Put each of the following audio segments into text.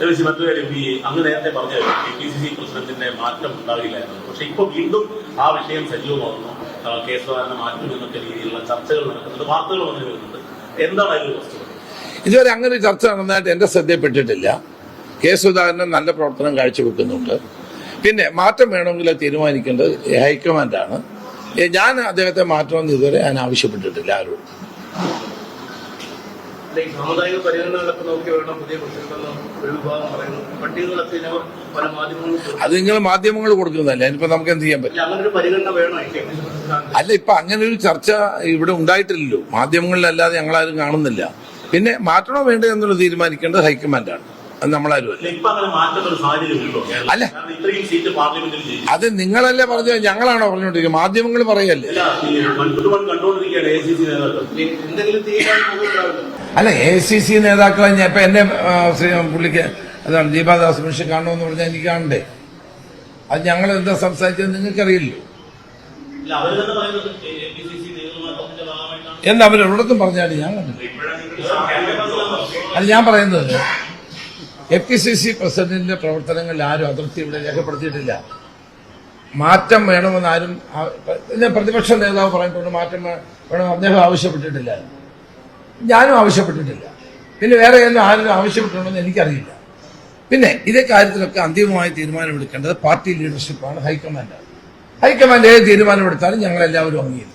ഏകദേശം മറ്റൊരു കാര്യം ഈ അങ്ങ് നേരത്തെ പറഞ്ഞ കെ പി സി സി പ്രസിഡന്റിന്റെ മാറ്റം ഉണ്ടാകില്ലായിരുന്നു. പക്ഷെ ഇപ്പൊ വീണ്ടും ആ വിഷയം സജീവമാകുന്നു. കെ സുധാകരനെ മാറ്റും എന്നൊക്കെ രീതിയിലുള്ള ചർച്ചകൾ നടക്കുന്നുണ്ട് വാർത്തകൾ വന്നു വരുന്നുണ്ട്. എന്താണ് അതിൽ വസ്തുത? ഇതുവരെ അങ്ങനെ ഒരു ചർച്ച നടന്നതായിട്ട് എന്റെ ശ്രദ്ധയിൽപ്പെട്ടിട്ടില്ല. കെ സുധാകരൻ നല്ല പ്രവർത്തനം കാഴ്ചവെക്കുന്നുണ്ട്. പിന്നെ മാറ്റം വേണമെങ്കിൽ തീരുമാനിക്കേണ്ടത് ഹൈക്കമാൻഡാണ്. ഞാൻ അദ്ദേഹത്തെ മാറ്റണമെന്ന് ഇതുവരെ ഞാൻ ആവശ്യപ്പെട്ടിട്ടില്ല ആരോടും. ഈ സാമുദായിക പരിഗണനകളൊക്കെ നോക്കി വേണം പുതിയ പ്രസിഡന്റ് ഒരു വിഭാഗം പറയുന്നു പട്ടികകളൊക്കെ ഇതിനകം പല മാധ്യമങ്ങളും അത് നിങ്ങൾ മാധ്യമങ്ങൾ കൊടുക്കുന്നതല്ല? ഇനിയിപ്പോ നമുക്ക് എന്ത് ചെയ്യാൻ പറ്റും അങ്ങനെ ഒരു പരിഗണന വേണോ? അല്ല ഇപ്പൊ അങ്ങനെ ഒരു ചർച്ച ഇവിടെ ഉണ്ടായിട്ടില്ലല്ലോ. മാധ്യമങ്ങളിലല്ലാതെ ഞങ്ങളാരും കാണുന്നില്ല. പിന്നെ മാറ്റണോ വേണ്ടോ എന്നുള്ളത് തീരുമാനിക്കേണ്ടത് ഹൈക്കമാൻഡാണ്. നമ്മളാരും അല്ല. അത് നിങ്ങളല്ലേ പറഞ്ഞു ഞങ്ങളാണോ പറഞ്ഞോണ്ടിരിക്കുക മാധ്യമങ്ങൾ പറയല്ലേ? അല്ല എ സി സി നേതാക്കൾ. നേതാക്കളെ ഞാൻ ഇപ്പൊ എന്നെ പുള്ളിക്ക് അതാണ് ദീപാദാസ് മനുഷ്യ കാണണമെന്ന് പറഞ്ഞാൽ എനിക്ക് കാണണ്ടേ? അത് ഞങ്ങൾ എന്താ സംസാരിച്ചത് നിങ്ങൾക്കറിയില്ലോ? എന്താ അവർ തന്നെ പറയുന്നത് എ പി സി സി നേതൃമാറ്റത്തിന്റെ ഭാഗമായിട്ടാണ്. എന്ന് അവരൊരിടത്തും പറഞ്ഞാൽ ഞാൻ കണ്ടില്ല അത് ഞാൻ പറയുന്നത് എഫ് പി സി സി പ്രസിഡന്റിന്റെ പ്രവർത്തനങ്ങളിൽ ആരും അതൃപ്തി ഇവിടെ രേഖപ്പെടുത്തിയിട്ടില്ല. മാറ്റം വേണമെന്ന് ആരും പിന്നെ പ്രതിപക്ഷ നേതാവ് പറഞ്ഞിട്ടുണ്ട് മാറ്റം വേണമെന്ന് അദ്ദേഹം ആവശ്യപ്പെട്ടിട്ടില്ല. ഞാനും ആവശ്യപ്പെട്ടിട്ടില്ല. പിന്നെ വേറെ ഏതെങ്കിലും ആരും ആവശ്യപ്പെട്ടിട്ടുണ്ടെന്ന് എനിക്കറിയില്ല. പിന്നെ ഇതേ കാര്യത്തിലൊക്കെ അന്തിമമായി തീരുമാനമെടുക്കേണ്ടത് പാർട്ടി ലീഡർഷിപ്പാണ് ഹൈക്കമാൻഡാണ് ഹൈക്കമാൻഡ് ഏത് തീരുമാനമെടുത്താലും ഞങ്ങൾ എല്ലാവരും അംഗീകരിക്കും.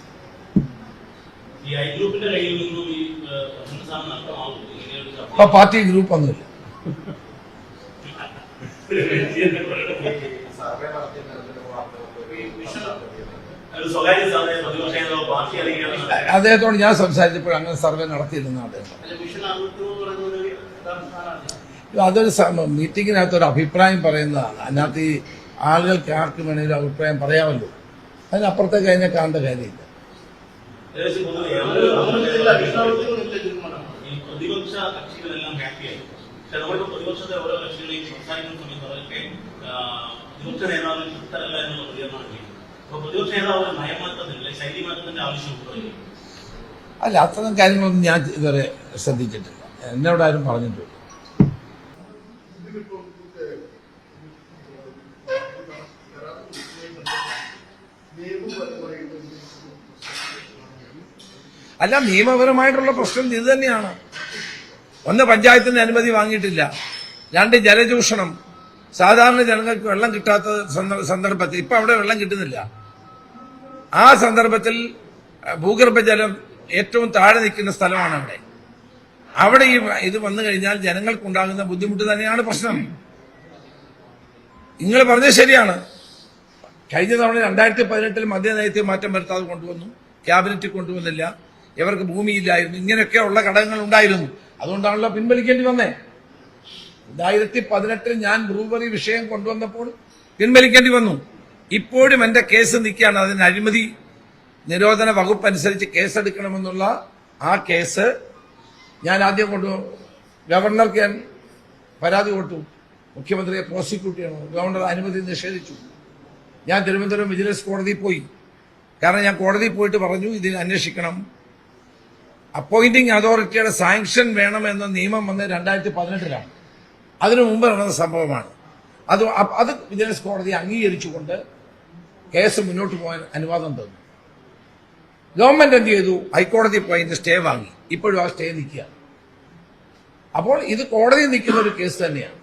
അപ്പൊ പാർട്ടി ഗ്രൂപ്പ് ഒന്നുമില്ല. അദ്ദേഹത്തോട് ഞാൻ സംസാരിച്ചപ്പോൾ അങ്ങനെ സർവേ നടത്തിയിരുന്നു അദ്ദേഹം. അതൊരു മീറ്റിങ്ങിനകത്ത് ഒരു അഭിപ്രായം പറയുന്നതാണ്. അതിനകത്ത് ഈ ആളുകൾക്ക് ആർക്കും വേണമെങ്കിലും അഭിപ്രായം പറയാമല്ലോ. അതിനപ്പുറത്തേക്ക് അതിനെ കാണേണ്ട കാര്യമില്ല. പ്രതിപക്ഷ കക്ഷികളെല്ലാം ഹാപ്പിയായി നമ്മളിപ്പോ പ്രതിപക്ഷത്തെ ഓരോ കക്ഷികളെയും സംസാരിക്കുന്ന സമയത്ത് അവരൊക്കെ പ്രതിപക്ഷ നേതാവിന് തൃപ്തരല്ല എന്നുള്ള പ്രതികരണമാണ് ചെയ്യുന്നത്. അപ്പൊ പ്രതിപക്ഷ നേതാവ് നയം മാറ്റത്തിന്റെ ശൈലി മാറ്റത്തിന്റെ ആവശ്യമുണ്ടോ? അല്ല അത്തരം കാര്യങ്ങളൊന്നും ഞാൻ ഇതുവരെ ശ്രദ്ധിച്ചിട്ടില്ല. എന്നോട് ആരും പറഞ്ഞിട്ടില്ല. അല്ല നിയമപരമായിട്ടുള്ള പ്രശ്നം ഇത് തന്നെയാണ്. ഒന്ന് പഞ്ചായത്തിന്റെ അനുമതി വാങ്ങിയിട്ടില്ല. രണ്ട് ജലചൂഷണം. സാധാരണ ജനങ്ങൾക്ക് വെള്ളം കിട്ടാത്ത സന്ദ- സന്ദർഭത്തിൽ ഇപ്പൊ അവിടെ വെള്ളം കിട്ടുന്നില്ല. ആ സന്ദർഭത്തിൽ ഭൂഗർഭജലം ഏറ്റവും താഴെ നിൽക്കുന്ന സ്ഥലമാണ് അവിടെ. അവിടെ ഈ ഇത് വന്നു കഴിഞ്ഞാൽ ജനങ്ങൾക്കുണ്ടാകുന്ന ബുദ്ധിമുട്ട് തന്നെയാണ് പ്രശ്നം. നിങ്ങൾ പറഞ്ഞത് ശരിയാണ്. കഴിഞ്ഞ തവണ രണ്ടായിരത്തി പതിനെട്ടിൽ മദ്യനയത്തിൽ മാറ്റം വരുത്താതെ കൊണ്ടുവന്നു. ക്യാബിനറ്റിൽ കൊണ്ടുവന്നില്ല. ഇവർക്ക് ഭൂമിയില്ലായിരുന്നു ഇങ്ങനെയൊക്കെയുള്ള ഘടകങ്ങൾ ഉണ്ടായിരുന്നു. അതുകൊണ്ടാണല്ലോ പിൻവലിക്കേണ്ടി വന്നേ. രണ്ടായിരത്തി പതിനെട്ടിൽ ഞാൻ ബ്രൂവറി വിഷയം കൊണ്ടുവന്നപ്പോൾ പിൻവലിക്കേണ്ടി വന്നു. ഇപ്പോഴും എന്റെ കേസ് നിൽക്കുകയാണ്. അതിന് അഴിമതി നിരോധന വകുപ്പ് അനുസരിച്ച് കേസെടുക്കണമെന്നുള്ള ആ കേസ് ഞാൻ ആദ്യം കൊണ്ടു ഗവർണർക്ക് ഞാൻ പരാതി കൊടുത്തു. മുഖ്യമന്ത്രിയെ പ്രോസിക്യൂട്ട് ചെയ്യണം? ഗവർണർ അനുമതി നിഷേധിച്ചു. ഞാൻ തിരുവനന്തപുരം വിജിലൻസ് കോടതിയിൽ പോയി. കാരണം ഞാൻ കോടതിയിൽ പോയിട്ട് പറഞ്ഞു ഇതിന് അന്വേഷിക്കണം. അപ്പോയിന്റിംഗ് അതോറിറ്റിയുടെ സാങ്ഷൻ വേണമെന്ന നിയമം വന്ന് രണ്ടായിരത്തി പതിനെട്ടിലാണ് അതിനു മുമ്പ് നടന്ന സംഭവമാണ്. അത് അത് വിജിലൻസ് കോടതി അംഗീകരിച്ചുകൊണ്ട് കേസ് മുന്നോട്ട് പോകാൻ അനുവാദം തന്നു. ഗവൺമെന്റ് എന്ത് ചെയ്തു? ഹൈക്കോടതി പോയി സ്റ്റേ വാങ്ങി. ഇപ്പോഴും ആ സ്റ്റേ നിൽക്കുക. അപ്പോൾ ഇത് കോടതി നിൽക്കുന്ന ഒരു കേസ് തന്നെയാണ്.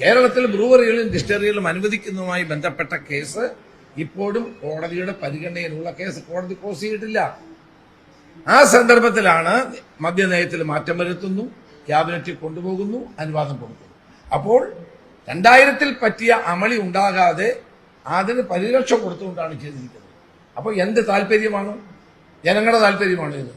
കേരളത്തിൽ ബ്രൂവറികളും ഡിസ്റ്ററികളും അനുവദിക്കുന്നതുമായി ബന്ധപ്പെട്ട കേസ് ഇപ്പോഴും കോടതിയുടെ പരിഗണനയിലുള്ള കേസ് കോടതി ക്ലോസ് ചെയ്തിട്ടില്ല. ആ സന്ദർഭത്തിലാണ് മദ്യനയത്തിൽ മാറ്റം വരുത്തുന്നു ക്യാബിനറ്റിൽ കൊണ്ടുപോകുന്നു അനുവാദം കൊടുക്കുന്നു. അപ്പോൾ രണ്ടായിരത്തിൽ പറ്റിയ അമളി ഉണ്ടാകാതെ അതിന് പരിരക്ഷ കൊടുത്തുകൊണ്ടാണ് ചെയ്തിരിക്കുന്നത്. അപ്പോൾ എന്ത് താല്പര്യമാണ്? ജനങ്ങളുടെ താല്പര്യമാണ് ഇത്